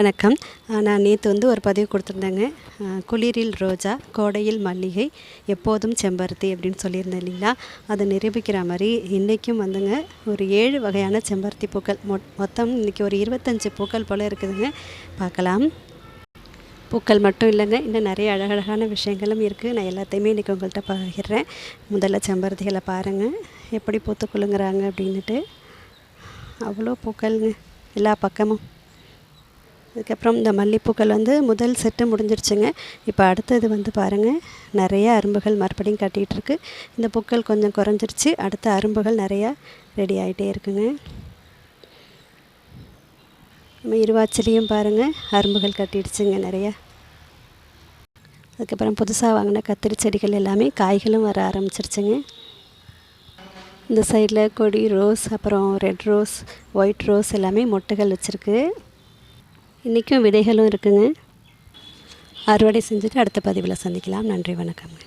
வணக்கம். நான் நேற்று வந்து ஒரு பதிவு கொடுத்துருந்தேங்க. குளிரில் ரோஜா கோடையில் மல்லிகை எப்போதும் செம்பருத்தி அப்படின்னு சொல்லியிருந்தேன் இல்லைங்களா? அதை நிரூபிக்கிற மாதிரி இன்றைக்கும் வந்துங்க ஒரு ஏழு வகையான செம்பருத்தி பூக்கள். மொ மொத்தம் இன்றைக்கி ஒரு இருபத்தஞ்சி பூக்கள் போல் இருக்குதுங்க. பார்க்கலாம். பூக்கள் மட்டும் இல்லைங்க இன்னும் நிறைய அழகழகான விஷயங்களும் இருக்குது நான் எல்லாத்தையுமே இன்றைக்கி உங்கள்கிட்ட பகிர்றேன். முதல்ல செம்பருத்திகளை பாருங்கள் எப்படி பூத்து குலுங்குறாங்க அப்படின்ட்டு அவ்வளோ பூக்கள்ங்க எல்லா பக்கமும். அதுக்கப்புறம் இந்த மல்லிப்பூக்கள் வந்து முதல் செட்டு முடிஞ்சிருச்சுங்க. இப்போ அடுத்தது வந்து பாருங்கள் நிறைய அரும்புகள் மறுபடியும் கட்டிகிட்ருக்கு. இந்த பூக்கள் கொஞ்சம் குறைஞ்சிருச்சு அடுத்த அரும்புகள் நிறையா ரெடி ஆகிட்டே இருக்குங்க. நம்ம இருவாச்சிலையும் பாருங்கள் அரும்புகள் கட்டிடுச்சுங்க நிறையா. அதுக்கப்புறம் புதுசாக வாங்கின கத்திரி செடிகள் எல்லாமே காய்களும் வர ஆரம்பிச்சிருச்சுங்க. இந்த சைடில் கொடி ரோஸ் அப்புறம் ரெட் ரோஸ் ஒயிட் ரோஸ் எல்லாமே மொட்டுகள் வச்சுருக்கு. இன்றைக்கும் விதைகளும் இருக்குங்க. அறுவடை செஞ்சுட்டு அடுத்த பதிவில் சந்திக்கலாம். நன்றி வணக்கங்க